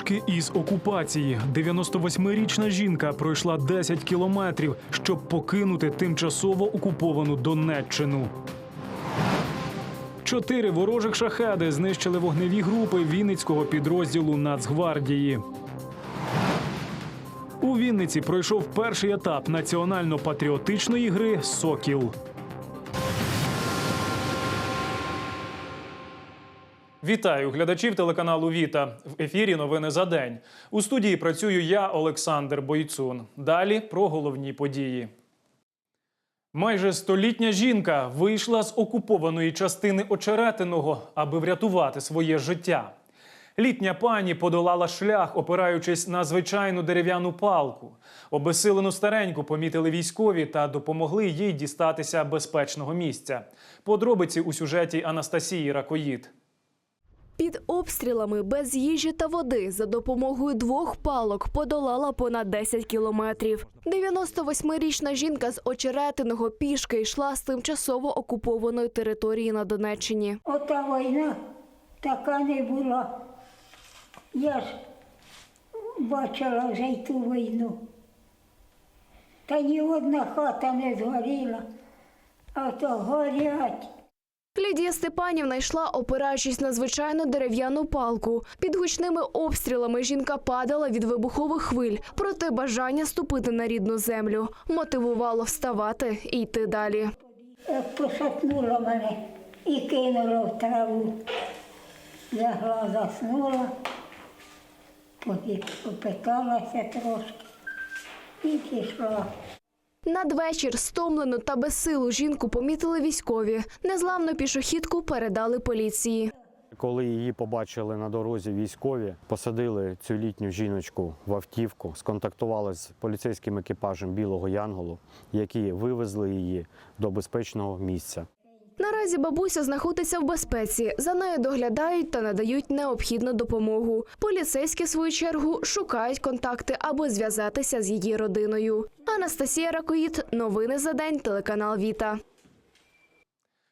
Пішки із окупації 98-річна жінка пройшла 10 кілометрів, щоб покинути тимчасово окуповану Донеччину. Чотири ворожих шахеди знищили вогневі групи Вінницького підрозділу Нацгвардії. У Вінниці пройшов перший етап національно-патріотичної гри Сокіл. Вітаю глядачів телеканалу Віта. В ефірі новини за день. У студії працюю я, Олександр Бойцун. Далі про головні події. Майже столітня жінка вийшла з окупованої частини очеретиного, аби врятувати своє життя. Літня пані подолала шлях, опираючись на звичайну дерев'яну палку. Обесилену стареньку помітили військові та допомогли їй дістатися безпечного місця. Подробиці у сюжеті Анастасії Ракоїд. Під обстрілами без їжі та води за допомогою двох палок подолала понад 10 кілометрів. 98-річна жінка з очеретиного пішки йшла з тимчасово окупованої території на Донеччині. Ота війна така не була. Я ж бачила вже й ту війну. Та ні одна хата не згоріла, а то горять. Лідія Степанівна йшла, опираючись на звичайну дерев'яну палку. Під гучними обстрілами жінка падала від вибухових хвиль, проте бажання ступити на рідну землю мотивувало вставати і йти далі. Як мене і кинула в траву. Лягла, заснула, потім попиталася трошки і пішла. Надвечір стомлену та безсилу жінку помітили військові. Незламну пішохідку передали поліції. Коли її побачили на дорозі військові, посадили цю літню жіночку в автівку, сконтактували з поліцейським екіпажем Білого Янголу, які вивезли її до безпечного місця. Наразі бабуся знаходиться в безпеці. За нею доглядають та надають необхідну допомогу. Поліцейські, в свою чергу, шукають контакти, аби зв'язатися з її родиною. Анастасія Ракоїд, новини за день, телеканал Віта.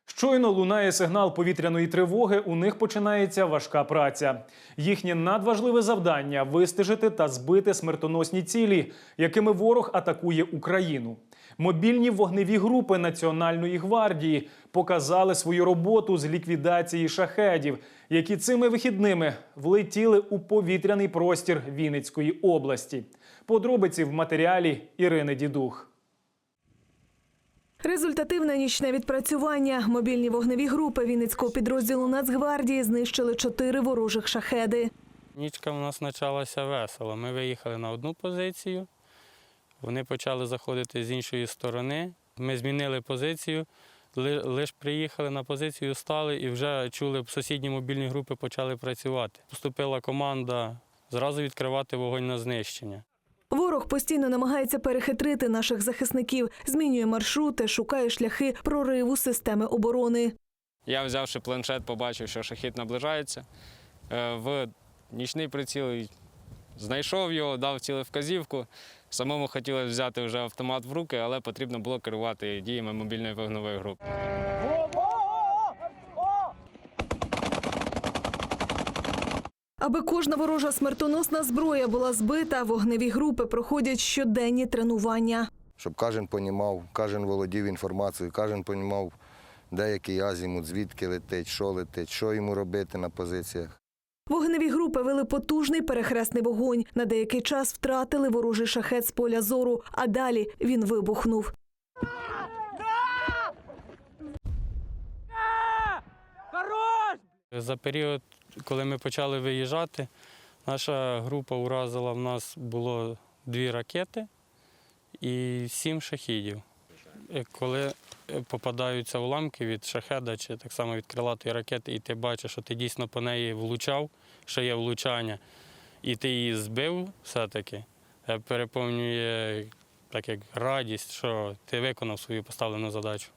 Щойно лунає сигнал повітряної тривоги. У них починається важка праця. Їхнє надважливе завдання вистежити та збити смертоносні цілі, якими ворог атакує Україну. Мобільні вогневі групи Національної гвардії показали свою роботу з ліквідації шахедів, які цими вихідними влетіли у повітряний простір Вінницької області. Подробиці в матеріалі Ірини Дідух. Результативне нічне відпрацювання. Мобільні вогневі групи Вінницького підрозділу Нацгвардії знищили чотири ворожих шахеди. Нічка у нас почалася весело. Ми виїхали на одну позицію, вони почали заходити з іншої сторони. Ми змінили позицію, лише приїхали на позицію, стали і вже чули, сусідні мобільні групи почали працювати. Поступила команда зразу відкривати вогонь на знищення. Ворог постійно намагається перехитрити наших захисників, змінює маршрути, шукає шляхи прориву системи оборони. Я, взявши планшет, побачив, що шахід наближається. Е, В нічний приціл знайшов його, дав цілу вказівку. Самому хотілося взяти вже автомат в руки, але потрібно було керувати діями мобільної вогневої групи. Аби кожна ворожа смертоносна зброя була збита, вогневі групи проходять щоденні тренування. щоб кожен понімав, кожен володів інформацією, кожен понімав, де який азімут, звідки летить, що летить, що йому робити на позиціях. Вогневі групи вели потужний перехресний вогонь. На деякий час втратили ворожий шахет з поля зору, а далі він вибухнув. За період, коли ми почали виїжджати, наша група уразила в нас було дві ракети і сім шахідів. Е, Коли е, попадаються уламки від шахеда чи так само від крилатої ракети, і ти бачиш, що ти дійсно по неї влучав, що є влучання, і ти її збив все-таки, е, переповнює так як радість, що ти виконав свою поставлену задачу.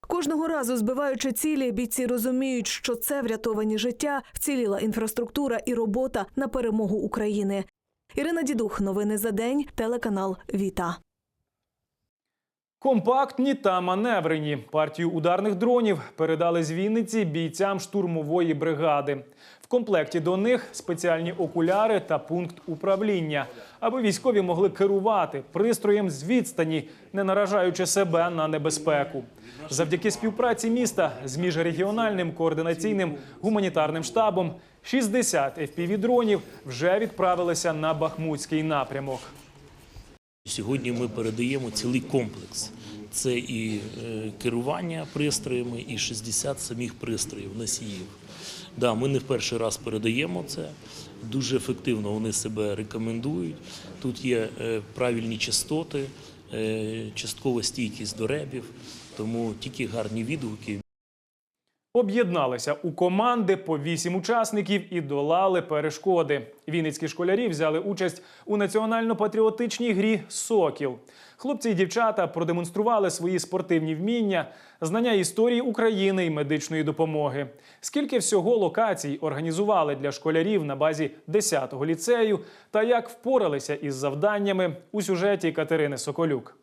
Кожного разу збиваючи цілі, бійці розуміють, що це врятовані життя, вціліла інфраструктура і робота на перемогу України. Ірина Дідух, новини за день, телеканал Віта. Компактні та маневрені партію ударних дронів передали з Вінниці бійцям штурмової бригади. В комплекті до них спеціальні окуляри та пункт управління, аби військові могли керувати пристроєм з відстані, не наражаючи себе на небезпеку. Завдяки співпраці міста з міжрегіональним координаційним гуманітарним штабом 60 FPV-дронів вже відправилися на Бахмутський напрямок. Сьогодні ми передаємо цілий комплекс. Це і е, керування пристроями, і 60 самих пристроїв, носіїв. Да, ми не в перший раз передаємо це. Дуже ефективно вони себе рекомендують. Тут є е, правильні частоти, е, часткова стійкість до ребів, тому тільки гарні відгуки. Об'єдналися у команди по вісім учасників і долали перешкоди. Вінницькі школярі взяли участь у національно-патріотичній грі Сокіл. Хлопці і дівчата продемонстрували свої спортивні вміння, знання історії України і медичної допомоги. Скільки всього локацій організували для школярів на базі 10-го ліцею, та як впоралися із завданнями у сюжеті Катерини Соколюк.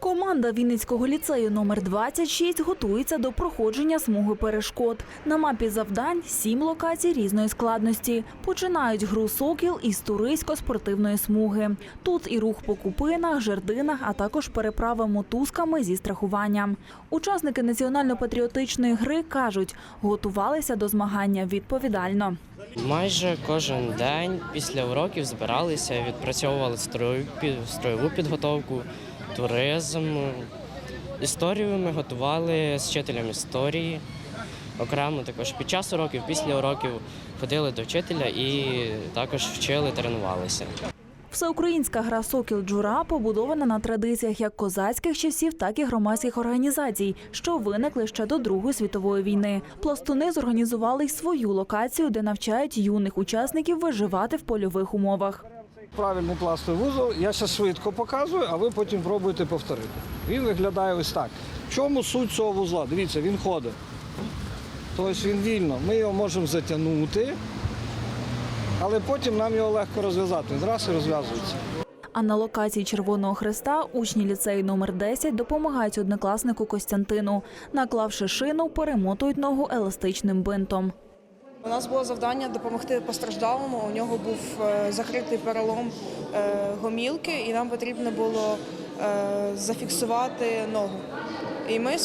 Команда Вінницького ліцею номер 26 готується до проходження смуги перешкод. На мапі завдань сім локацій різної складності. Починають гру сокіл із туристсько-спортивної смуги. Тут і рух по купинах, жердинах, а також переправи мотузками зі страхуванням. Учасники національно-патріотичної гри кажуть, готувалися до змагання відповідально. Майже кожен день після уроків збиралися, відпрацьовували строєву підготовку, туризм. Історію ми готували з вчителем історії. Окремо також під час уроків, після уроків ходили до вчителя і також вчили, тренувалися. Всеукраїнська гра Сокіл Джура побудована на традиціях як козацьких часів, так і громадських організацій, що виникли ще до Другої світової війни. Пластуни зорганізували й свою локацію, де навчають юних учасників виживати в польових умовах. Правильний пластовий вузол. Я зараз швидко показую, а ви потім пробуєте повторити. Він виглядає ось так. В чому суть цього вузла? Дивіться, він ходить. Тобто він вільно. Ми його можемо затягнути, але потім нам його легко розв'язати. Раз і розв'язується. А на локації Червоного Хреста учні ліцею номер 10 допомагають однокласнику Костянтину. Наклавши шину, перемотують ногу еластичним бинтом. У нас було завдання допомогти постраждалому. У нього був е, закритий перелом е, гомілки, і нам потрібно було е, зафіксувати ногу. І ми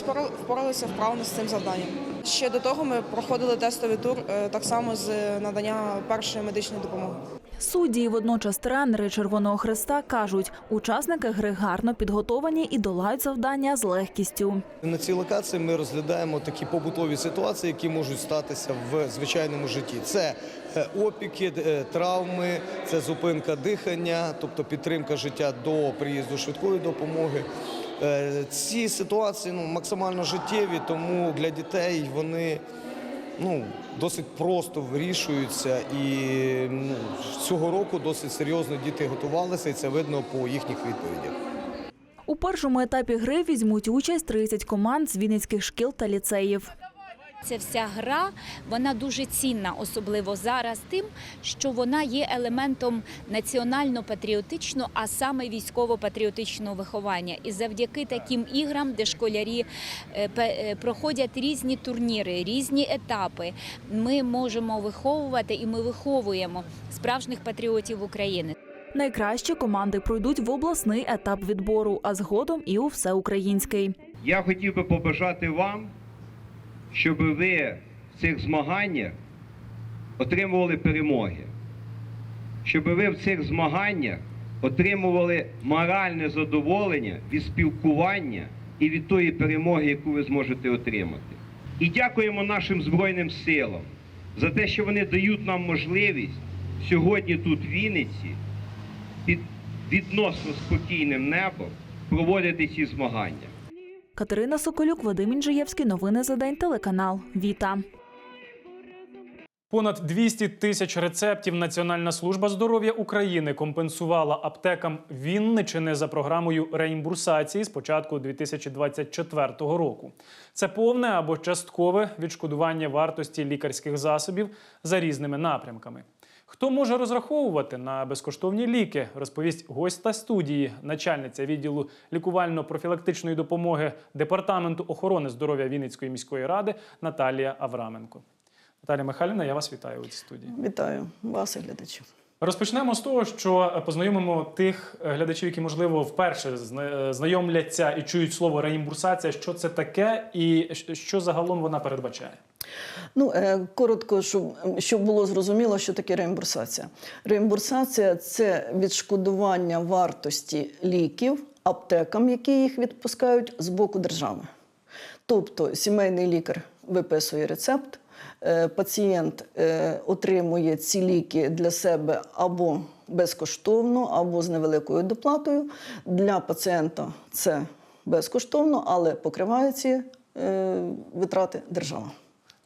впоралися вправно з цим завданням. Ще до того ми проходили тестовий тур так само з надання першої медичної допомоги. Судді і водночас тренери Червоного Хреста кажуть, учасники гри гарно підготовані і долають завдання з легкістю. На цій локації ми розглядаємо такі побутові ситуації, які можуть статися в звичайному житті. Це е, опіки, е, травми, це зупинка дихання, тобто підтримка життя до приїзду швидкої допомоги. Е, Ці ситуації ну, максимально життєві, тому для дітей вони ну, досить просто вирішуються. І ну, цього року досить серйозно діти готувалися, і це видно по їхніх відповідях. У першому етапі гри візьмуть участь 30 команд з вінницьких шкіл та ліцеїв. Ця вся гра вона дуже цінна, особливо зараз, тим, що вона є елементом національно-патріотичного, а саме військово-патріотичного виховання. І завдяки таким іграм, де школярі е, е, проходять різні турніри, різні етапи, ми можемо виховувати і ми виховуємо справжніх патріотів України. Найкращі команди пройдуть в обласний етап відбору, а згодом і у всеукраїнський. Я хотів би побажати вам, щоб ви в цих змаганнях отримували перемоги, щоб ви в цих змаганнях отримували моральне задоволення від спілкування і від тої перемоги, яку ви зможете отримати. І дякуємо нашим Збройним силам за те, що вони дають нам можливість сьогодні тут, в Вінниці, під відносно спокійним небом проводити ці змагання. Катерина Соколюк, Вадим Інжиєвський. Новини за день. Телеканал Віта. Понад 200 тисяч рецептів Національна служба здоров'я України компенсувала аптекам Вінничини за програмою реімбурсації з початку 2024 року. Це повне або часткове відшкодування вартості лікарських засобів за різними напрямками. Хто може розраховувати на безкоштовні ліки, розповість гостя студії, начальниця відділу лікувально-профілактичної допомоги Департаменту охорони здоров'я Вінницької міської ради Наталія Авраменко. Наталія Михайлівна, я вас вітаю у цій студії. Вітаю вас і глядачів. Розпочнемо з того, що познайомимо тих глядачів, які можливо вперше знайомляться і чують слово реімбурсація. Що це таке, і що загалом вона передбачає? Ну, е, коротко, щоб, щоб було зрозуміло, що таке реімбурсація. Реімбурсація це відшкодування вартості ліків аптекам, які їх відпускають з боку держави. Тобто сімейний лікар виписує рецепт, е, пацієнт е, отримує ці ліки для себе або безкоштовно, або з невеликою доплатою. Для пацієнта це безкоштовно, але покриває ці е, витрати держава.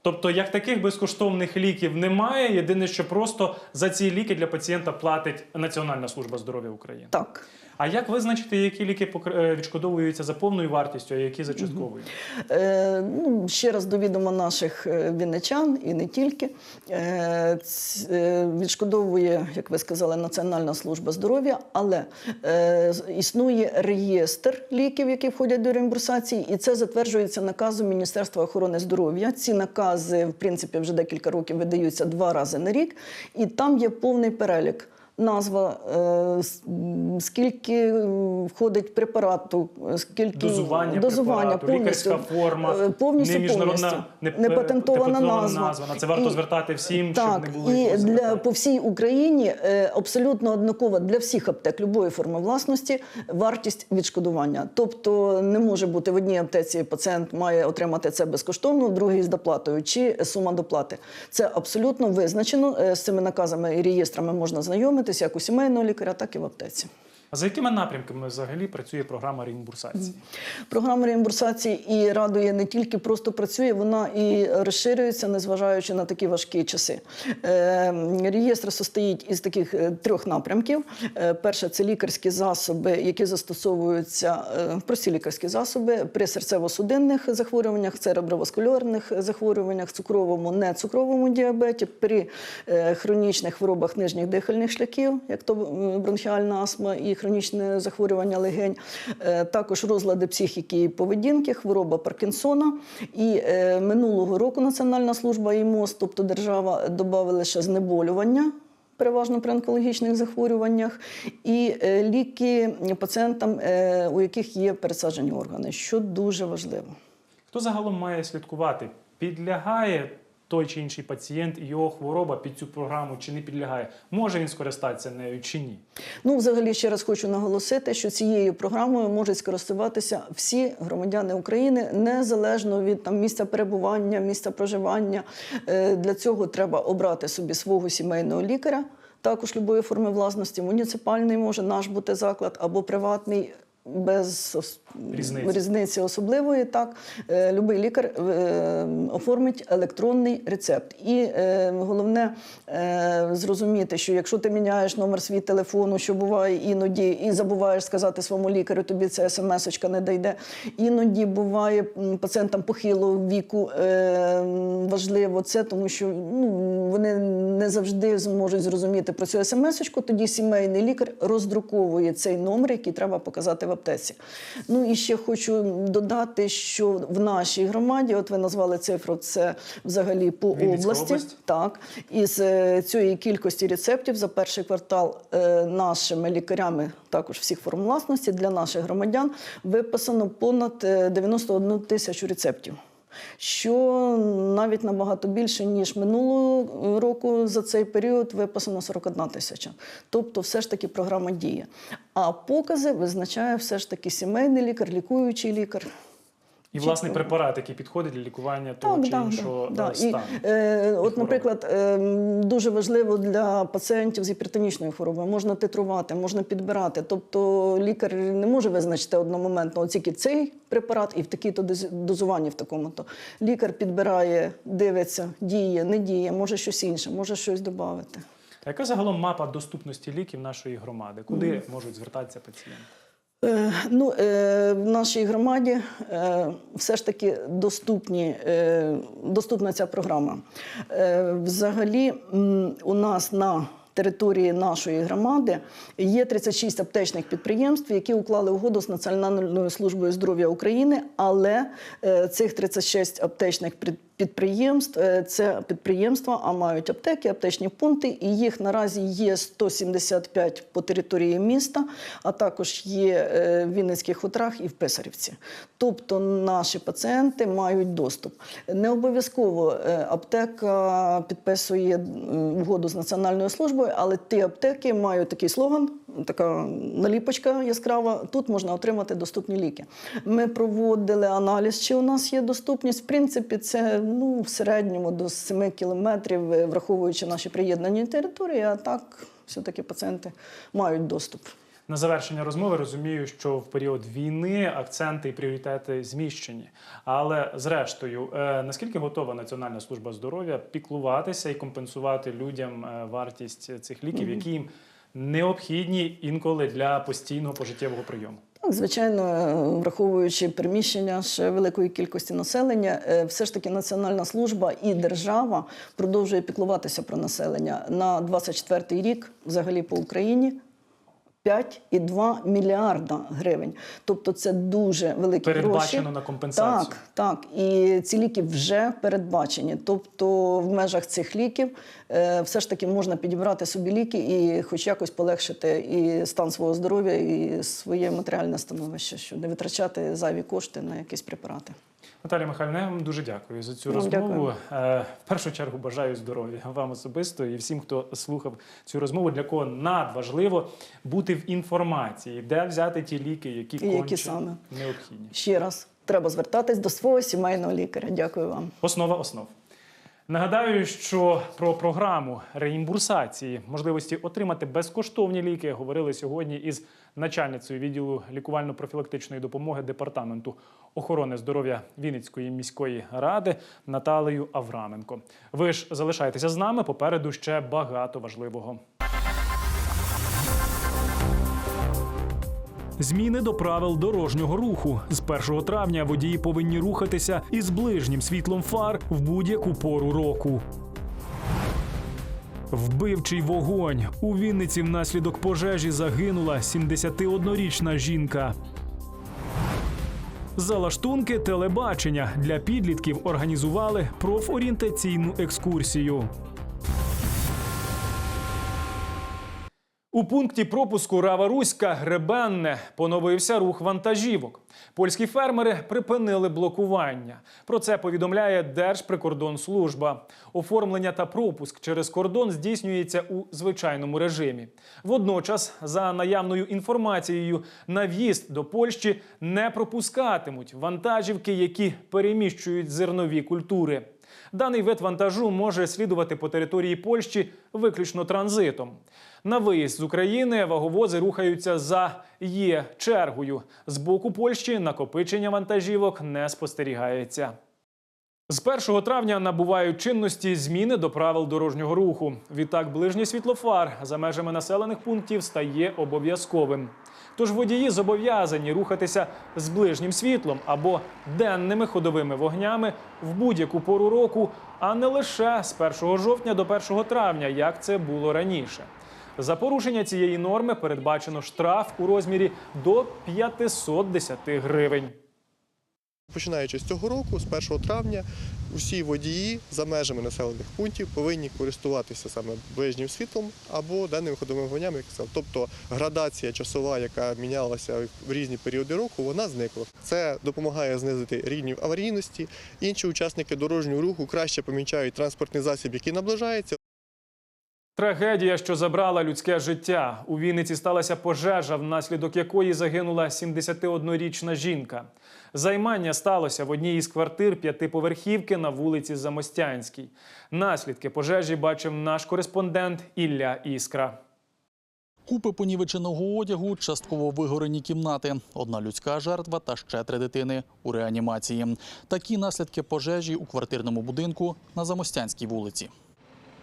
Тобто, як таких безкоштовних ліків немає. Єдине, що просто за ці ліки для пацієнта платить Національна служба здоров'я України. Так. А як визначити, які ліки е, відшкодовуються за повною вартістю, а які за частковою? Е, ну, ще раз до відома наших е, вінничан і не тільки. Е, е, відшкодовує, як ви сказали, Національна служба здоров'я, але е, існує реєстр ліків, які входять до реімбурсації, і це затверджується наказом Міністерства охорони здоров'я. Ці накази, в принципі, вже декілька років видаються два рази на рік, і там є повний перелік. Назва, е, скільки входить препарату, е, скільки Дозування, дозування препарату, лікарська форма, е, повністю, не міжнародна, повністю. не, патентована назва. На це варто І- звертати всім, так, щоб не було і для по всій Україні абсолютно однакова для всіх аптек любої форми власності вартість відшкодування. Тобто не може бути в одній аптеці пацієнт має отримати це безкоштовно, в другій з доплатою чи сума доплати. Це абсолютно визначено з цими наказами і реєстрами можна знайомитися як у сімейного лікаря, так і в аптеці. А за якими напрямками взагалі працює програма реімбурсації? Програма реімбурсації і радує не тільки просто працює, вона і розширюється, незважаючи на такі важкі часи. Е, реєстр состоїть із таких е, трьох напрямків. Е, перше це лікарські засоби, які застосовуються прості лікарські засоби при серцево-судинних захворюваннях, цереброваскулярних захворюваннях, цукровому, нецукровому діабеті, при хронічних хворобах нижніх дихальних шляхів, як то бронхіальна астма і хронічне захворювання легень, Е, також розлади психіки і поведінки, хвороба Паркінсона. І е, минулого року Національна служба і МОЗ, тобто держава, додали ще знеболювання. Переважно при онкологічних захворюваннях, і е, ліки пацієнтам, у яких є пересаджені органи, що дуже важливо. Хто загалом має слідкувати? Підлягає той чи інший пацієнт і його хвороба під цю програму чи не підлягає? Може він скористатися нею чи ні? Ну, взагалі, ще раз хочу наголосити, що цією програмою можуть скористуватися всі громадяни України незалежно від там місця перебування, місця проживання. Е, Для цього треба обрати собі свого сімейного лікаря. Також любої форми власності, муніципальний може наш бути заклад або приватний. Без Різниці. різниці особливої, так е, любий лікар е, оформить електронний рецепт. І е, головне зрозуміти, що якщо ти міняєш номер свій телефону, що буває іноді, і забуваєш сказати своєму лікарю, тобі ця смс-очка не дійде. Іноді буває пацієнтам похилого віку важливо це, тому що ну, вони не завжди зможуть зрозуміти про цю смс-очку. Тоді сімейний лікар роздруковує цей номер, який треба показати в аптеці. Ну і ще хочу додати, що в нашій громаді, от ви назвали цифру, це взагалі по Вінницька області. область? Так, із е, цієї кількості рецептів за перший квартал е, нашими лікарями, також всіх форм власності для наших громадян виписано понад е, 91 тисячу рецептів. Що навіть набагато більше ніж минулого року за цей період виписано 41 тисяча. Тобто, все ж таки програма діє. А покази визначає все ж таки сімейний лікар, лікуючий лікар. І власний препарат, який підходить для лікування того чи іншого да. е, І, стану. е, от, наприклад, е, дуже важливо для пацієнтів з гіпертонічною хворобою можна титрувати, можна підбирати. Тобто лікар не може визначити одномоментно от тільки цей препарат і в такій-то доз- дозуванні в такому-то. Лікар підбирає, дивиться, діє, не діє, може щось інше, може щось додати. А яка загалом мапа доступності ліків нашої громади? Куди можуть звертатися пацієнти? Е, Ну, е, в нашій громаді е, все ж таки доступні, доступна ця програма. Взагалі, у нас на території нашої громади є 36 аптечних підприємств, які уклали угоду з Національною службою здоров'я України, але цих 36 аптечних підприємств підприємств. Е, Це підприємства, а мають аптеки, аптечні пункти, і їх наразі є 175 по території міста, а також є е, в Вінницьких хутрах і в Писарівці. Тобто наші пацієнти мають доступ. Не обов'язково е, аптека підписує угоду з національною службою, але ті аптеки мають такий слоган. Така наліпочка яскрава. Тут можна отримати доступні ліки. Ми проводили аналіз, чи у нас є доступність. В принципі, це ну, в середньому до 7 кілометрів, е, враховуючи наші приєднані території, а так все-таки пацієнти мають доступ. На завершення розмови розумію, що в період війни акценти і пріоритети зміщені. Але зрештою, е, наскільки готова Національна служба здоров'я піклуватися і компенсувати людям е, вартість цих ліків, які їм необхідні інколи для постійного пожиттєвого прийому? Так, звичайно, враховуючи приміщення ще великої кількості населення, е, все ж таки Національна служба і держава продовжує піклуватися про населення. На 24 рік взагалі по Україні 5,2 мільярда гривень. Тобто це дуже великі Передбачено гроші. на компенсацію. Так, так. І ці ліки вже передбачені. Тобто, в межах цих ліків е, все ж таки можна підібрати собі ліки і хоч якось полегшити і стан свого здоров'я, і своє матеріальне становище, щоб не витрачати зайві кошти на якісь препарати. Наталія Михайлівна, я вам дуже дякую за цю розмову. дякую. Е, В першу чергу бажаю здоров'я вам особисто і всім, хто слухав цю розмову, для кого надважливо бути в інформації, де взяти ті ліки, які І які саме? необхідні. Ще раз треба звертатись до свого сімейного лікаря. Дякую вам. Основа основ. Нагадаю, що про програму реімбурсації можливості отримати безкоштовні ліки говорили сьогодні із начальницею відділу лікувально-профілактичної допомоги департаменту охорони здоров'я Вінницької міської ради Наталею Авраменко. Ви ж залишайтеся з нами. Попереду ще багато важливого. Зміни до правил дорожнього руху з 1 травня водії повинні рухатися із ближнім світлом фар в будь-яку пору року. Вбивчий вогонь у Вінниці внаслідок пожежі загинула 71-річна жінка. Залаштунки телебачення для підлітків організували профорієнтаційну екскурсію. У пункті пропуску Рава Руська Гребенне поновився рух вантажівок. Польські фермери припинили блокування. Про це повідомляє Держприкордонслужба. Оформлення та пропуск через кордон здійснюється у звичайному режимі. Водночас, за наявною інформацією, на в'їзд до Польщі не пропускатимуть вантажівки, які переміщують зернові культури. Даний вид вантажу може слідувати по території Польщі виключно транзитом. На виїзд з України ваговози рухаються за є чергою. З боку Польщі накопичення вантажівок не спостерігається. З 1 травня набувають чинності зміни до правил дорожнього руху. Відтак, ближній світлофар за межами населених пунктів стає обов'язковим. Тож водії зобов'язані рухатися з ближнім світлом або денними ходовими вогнями в будь-яку пору року, а не лише з 1 жовтня до 1 травня, як це було раніше. За порушення цієї норми передбачено штраф у розмірі до 510 гривень. Починаючи з цього року, з 1 травня, усі водії за межами населених пунктів повинні користуватися саме ближнім світлом або денними ходовими вогнями, як я сказав. Тобто градація часова, яка мінялася в різні періоди року, вона зникла. Це допомагає знизити рівні аварійності. Інші учасники дорожнього руху краще помічають транспортний засіб, який наближається. Трагедія, що забрала людське життя. У Вінниці сталася пожежа, внаслідок якої загинула 71-річна жінка. Займання сталося в одній із квартир п'ятиповерхівки на вулиці Замостянській. Наслідки пожежі бачив наш кореспондент Ілля Іскра. Купи понівеченого одягу, частково вигорені кімнати, одна людська жертва та ще три дитини у реанімації. Такі наслідки пожежі у квартирному будинку на Замостянській вулиці.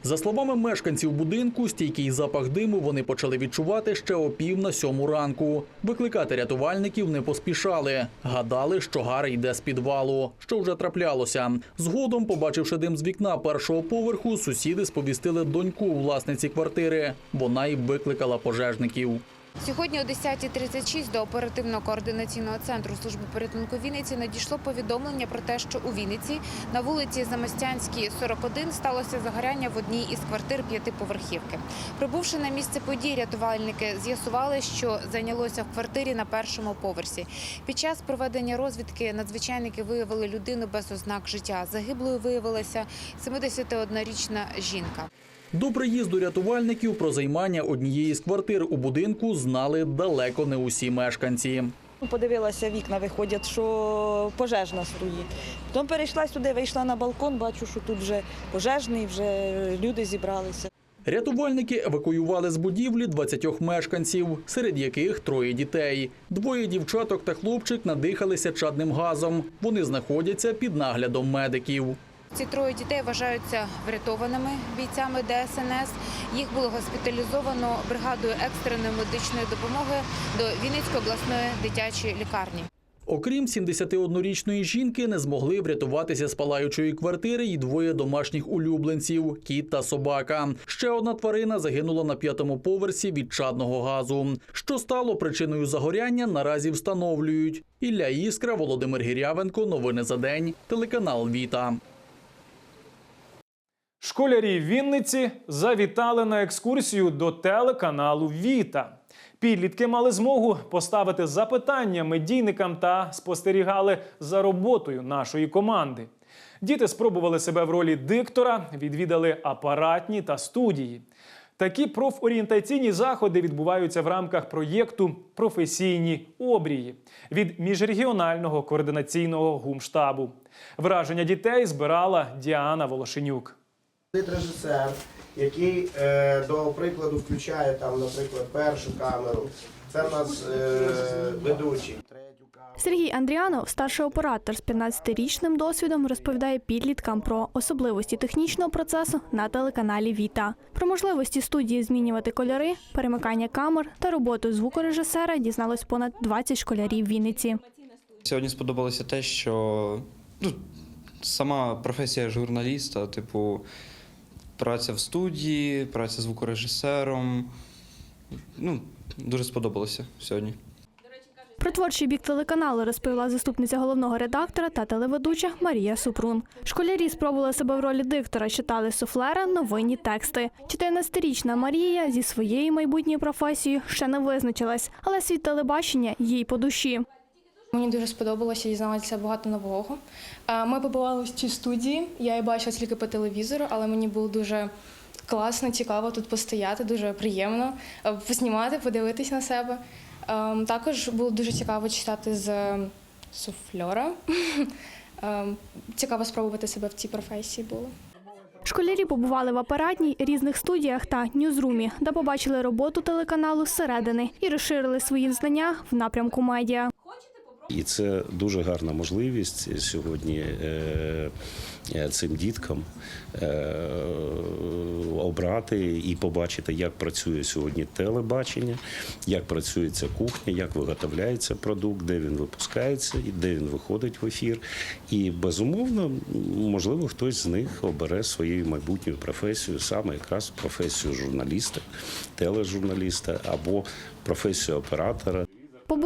За словами мешканців будинку, стійкий запах диму вони почали відчувати ще о пів на сьому ранку. Викликати рятувальників не поспішали. Гадали, що гар йде з підвалу, що вже траплялося. Згодом, побачивши дим з вікна першого поверху, сусіди сповістили доньку власниці квартири. Вона й викликала пожежників. Сьогодні о 10.36 до оперативно-координаційного центру служби порятунку Вінниці надійшло повідомлення про те, що у Вінниці на вулиці Замостянській, 41, сталося загоряння в одній із квартир п'ятиповерхівки. Прибувши на місце подій, рятувальники з'ясували, що зайнялося в квартирі на першому поверсі. Під час проведення розвідки надзвичайники виявили людину без ознак життя. Загиблою виявилася 71-річна жінка. До приїзду рятувальників про займання однієї з квартир у будинку знали далеко не усі мешканці. Подивилася, вікна виходять, що пожежна стоїть. Потім перейшла сюди, вийшла на балкон, бачу, що тут вже пожежний, вже люди зібралися. Рятувальники евакуювали з будівлі 20 мешканців, серед яких троє дітей. Двоє дівчаток та хлопчик надихалися чадним газом. Вони знаходяться під наглядом медиків. Ці троє дітей вважаються врятованими бійцями ДСНС. Їх було госпіталізовано бригадою екстреної медичної допомоги до Вінницької обласної дитячої лікарні. Окрім 71-річної жінки, не змогли врятуватися з палаючої квартири і двоє домашніх улюбленців кіт та собака. Ще одна тварина загинула на п'ятому поверсі від чадного газу. Що стало причиною загоряння, наразі встановлюють. Ілля Іскра, Володимир Гірявенко. Новини за день. Телеканал Віта. Школярі Вінниці завітали на екскурсію до телеканалу Віта. Підлітки мали змогу поставити запитання медійникам та спостерігали за роботою нашої команди. Діти спробували себе в ролі диктора, відвідали апаратні та студії. Такі профорієнтаційні заходи відбуваються в рамках проєкту Професійні обрії від міжрегіонального координаційного гумштабу. Враження дітей збирала Діана Волошенюк. Режисер, який е, до прикладу включає там, наприклад, першу камеру. Це в нас е, ведучий. Сергій Андріанов, старший оператор з 15-річним досвідом, розповідає підліткам про особливості технічного процесу на телеканалі Віта. Про можливості студії змінювати кольори, перемикання камер та роботу звукорежисера дізналось понад 20 школярів Вінниці. Сьогодні сподобалося те, що ну, сама професія журналіста, типу, праця в студії, праця звукорежисером. Ну, дуже сподобалося сьогодні. Про творчий бік телеканалу розповіла заступниця головного редактора та телеведуча Марія Супрун. Школярі спробували себе в ролі диктора, читали суфлера, новинні тексти. 14-річна Марія зі своєю майбутньою професією ще не визначилась, але світ телебачення їй по душі. Мені дуже сподобалося дізнаватися багато нового. Е, Ми побували в цій студії. Я її бачила тільки по телевізору, але мені було дуже класно, цікаво тут постояти, дуже приємно е, поснімати, подивитись на себе. Ем, Також було дуже цікаво читати з суфльора. Ем, Цікаво спробувати себе в цій професії було. Школярі побували в апаратній різних студіях та ньюзрумі, де побачили роботу телеканалу зсередини і розширили свої знання в напрямку медіа. І це дуже гарна можливість сьогодні е, е, цим діткам е, обрати і побачити, як працює сьогодні телебачення, як працює ця кухня, як виготовляється продукт, де він випускається і де він виходить в ефір. І безумовно, можливо, хтось з них обере своєю майбутньою професією, саме якраз професію журналіста, тележурналіста або професію оператора.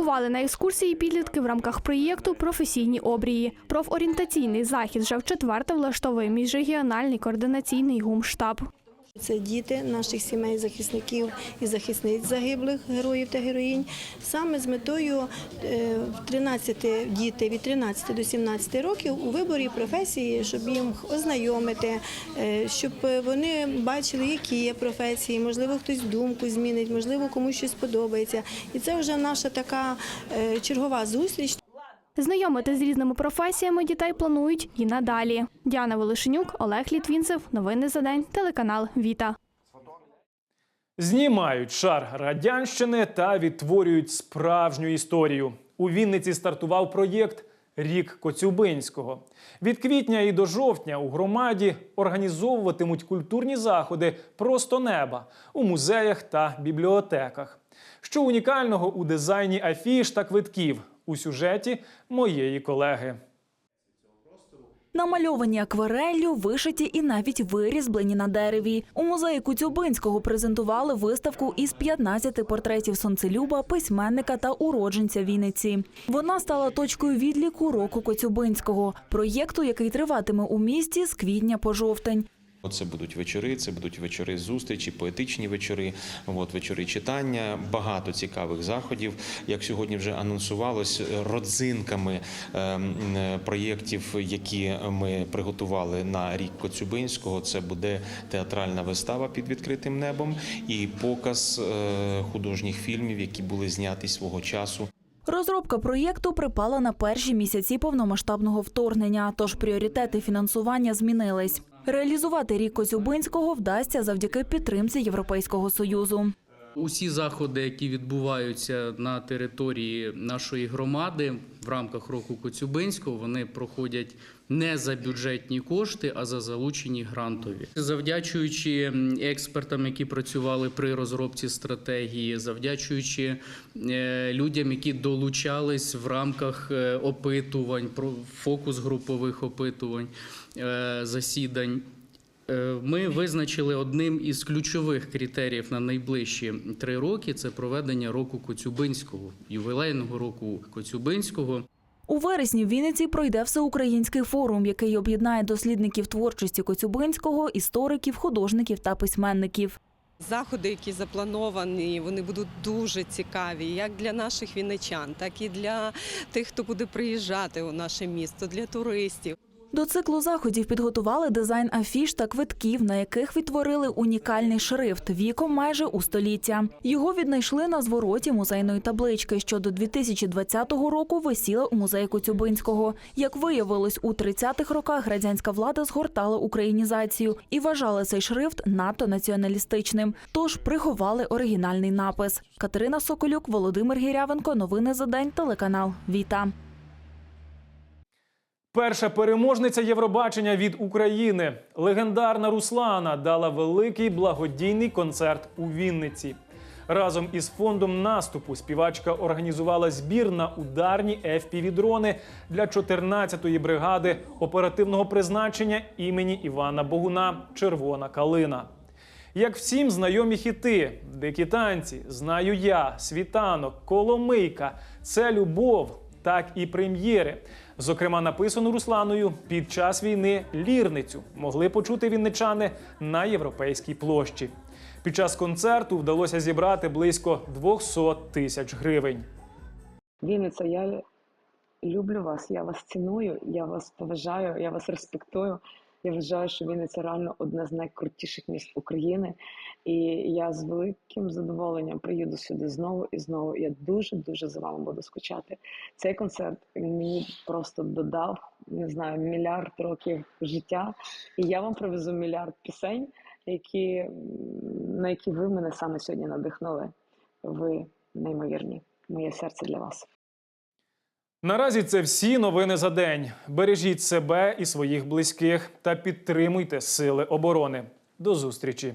Побували на екскурсії підлітки в рамках проєкту Професійні обрії. Профорієнтаційний захід вже вчетверте влаштовує міжрегіональний координаційний гумштаб. Це діти наших сімей, захисників і захисниць загиблих героїв та героїнь. Саме з метою е, 13 дітей від 13 до 17 років у виборі професії, щоб їм ознайомити, е, щоб вони бачили, які є професії, можливо, хтось думку змінить, можливо, комусь щось подобається. І це вже наша така е, чергова зустріч. Знайомити з різними професіями дітей планують і надалі. Діана Волошенюк, Олег Літвінцев. Новини за день. Телеканал Віта. Знімають шар радянщини та відтворюють справжню історію. У Вінниці стартував проєкт Рік Коцюбинського. Від квітня і до жовтня у громаді організовуватимуть культурні заходи просто неба у музеях та бібліотеках. Що унікального у дизайні афіш та квитків у сюжеті моєї колеги. Намальовані аквареллю, вишиті і навіть вирізблені на дереві. У музеї Куцюбинського презентували виставку із 15 портретів сонцелюба, письменника та уродженця Вінниці. Вона стала точкою відліку року Коцюбинського, проєкту, який триватиме у місті з квітня по жовтень. Це будуть вечори, це будуть вечори зустрічі, поетичні вечори, от вечори читання, багато цікавих заходів. Як сьогодні вже анонсувалось, родзинками ем, проєктів, які ми приготували на рік Коцюбинського, це буде театральна вистава під відкритим небом і показ е, художніх фільмів, які були зняті свого часу. Розробка проєкту припала на перші місяці повномасштабного вторгнення, тож пріоритети фінансування змінились. Реалізувати рік Козюбинського вдасться завдяки підтримці Європейського союзу. Усі заходи, які відбуваються на території нашої громади в рамках року Коцюбинського, вони проходять не за бюджетні кошти, а за залучені грантові. Завдячуючи експертам, які працювали при розробці стратегії, завдячуючи е, людям, які долучались в рамках е, опитувань, фокус групових опитувань, е, засідань. Е, Ми визначили одним із ключових критеріїв на найближчі три роки це проведення року Коцюбинського, ювілейного року Коцюбинського. У вересні в Вінниці пройде всеукраїнський форум, який об'єднає дослідників творчості Коцюбинського, істориків, художників та письменників. Заходи, які заплановані, вони будуть дуже цікаві, як для наших вінничан, так і для тих, хто буде приїжджати у наше місто, для туристів. До циклу заходів підготували дизайн афіш та квитків, на яких відтворили унікальний шрифт віком майже у століття. Його віднайшли на звороті музейної таблички, що до 2020 року висіла у музеї Коцюбинського. Як виявилось, у 30-х роках радянська влада згортала українізацію і вважала цей шрифт надто націоналістичним. Тож приховали оригінальний напис. Катерина Соколюк, Володимир Гірявенко. Новини за день. Телеканал Віта. Перша переможниця Євробачення від України, легендарна Руслана, дала великий благодійний концерт у Вінниці. Разом із фондом наступу співачка організувала збір на ударні FPV-дрони для 14-ї бригади оперативного призначення імені Івана Богуна Червона калина. Як всім знайомі хіти, дикі танці, знаю я, світанок, коломийка, це любов, так і прем'єри. Зокрема, написану Русланою під час війни лірницю могли почути вінничани на європейській площі. Під час концерту вдалося зібрати близько 200 тисяч гривень. Вінниця, я люблю вас, я вас ціную, я вас поважаю, я вас респектую. Я вважаю, що Вінниця реально одне з найкрутіших міст України. І я з великим задоволенням приїду сюди знову і знову. Я дуже дуже за вами буду скучати. Цей концерт мені просто додав не знаю мільярд років життя, і я вам привезу мільярд пісень, які на які ви мене саме сьогодні надихнули. Ви неймовірні. Моє серце для вас. Наразі це всі новини за день. Бережіть себе і своїх близьких та підтримуйте сили оборони. До зустрічі!